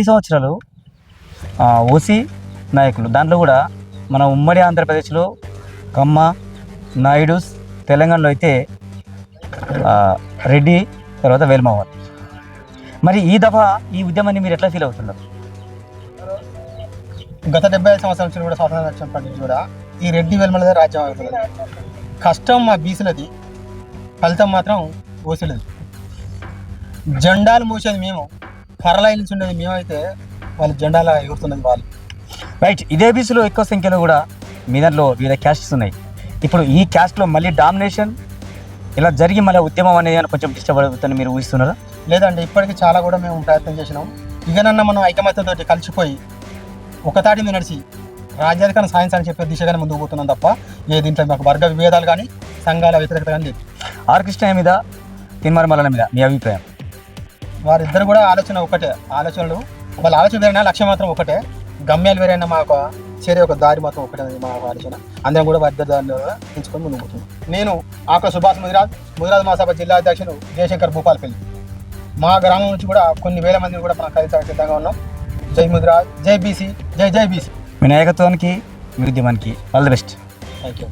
ఇన్ని సంవత్సరాలు ఓసీ నాయకులు. దాంట్లో కూడా మన ఉమ్మడి ఆంధ్రప్రదేశ్లో కమ్మ నాయుడుస్ తెలంగాణలో అయితే రెడ్డి తర్వాత వేల్మవర్ మరి ఈ దఫా ఈ ఉద్యమాన్ని మీరు ఎట్లా ఫీల్ అవుతున్నారు? గత డెబ్బై ఐదు సంవత్సరాల నుంచి కూడా స్వాతంత్రం వచ్చినప్పటి నుంచి కూడా ఈ రెడ్డి వెల్మలదే రాజ్యం అవుతుంది కష్టం మా బీసీలది ఫలితం మాత్రం ఓసీలది. జెండాలు మూసేది మేము. కర్రలై నుంచి ఉండేది మేమైతే వాళ్ళు జెండాల ఎగురుతున్నది వాళ్ళు. రైట్ ఇదే బీసీలో ఎక్కువ సంఖ్యలో కూడా మీ దాంట్లో వివిధ క్యాస్ట్స్ ఉన్నాయి. ఇప్పుడు ఈ క్యాస్ట్లో మళ్ళీ డామినేషన్ ఇలా జరిగి మళ్ళీ ఉద్యమం అనేది కొంచెం డిస్టర్బ్ అవుతుందని మీరు ఊహిస్తున్నారా? లేదండి ఇప్పటికీ చాలా కూడా మేము ప్రయత్నం చేసినాం. ఇకనన్నా మనం ఐకమత్యంతో కలిసిపోయి ఒకతాటి మీద నడిచి రాజ్యాధికారం సాధించాలని చెప్పే దిశగానే ముందుకు పోతున్నాం తప్ప ఏ దీంట్లో మాకు వర్గ విభేదాలు కానీ సంఘాల వ్యతిరేకత కానీ లేదు. ఆర్ కృష్ణయ్య మీద తిన్మార్ మల్లన్న మీద మీ అభిప్రాయం? వారిద్దరు కూడా ఆలోచన ఒకటే ఆలోచనలు. వాళ్ళ ఆలోచన వేరైనా లక్ష్యం మాత్రం ఒకటే. గమ్యాలు వేరైనా మా ఒక చేరే ఒక దారి మాత్రం ఒకటే అనేది మా ఆలోచన. అందరం కూడా వారి ఇద్దరు కూడా ఎంచుకొని ముందుకు పోతున్నాం. నేను ఆక సుభాష్ ముదిరాజ్ ముదిరాజ్ మహాసభ జిల్లా అధ్యక్షుడు జయశంకర్ భూపాలపల్లి. మా గ్రామం నుంచి కూడా కొన్ని వేల మందిని కూడా మనం కలిసి సిద్ధంగా ఉన్నాం. జై ముదిరాజ్ జై బీసీ జై జై బీసీ. మీ నాయకత్వానికి మీ ఉద్యమానికి all the best. Thank you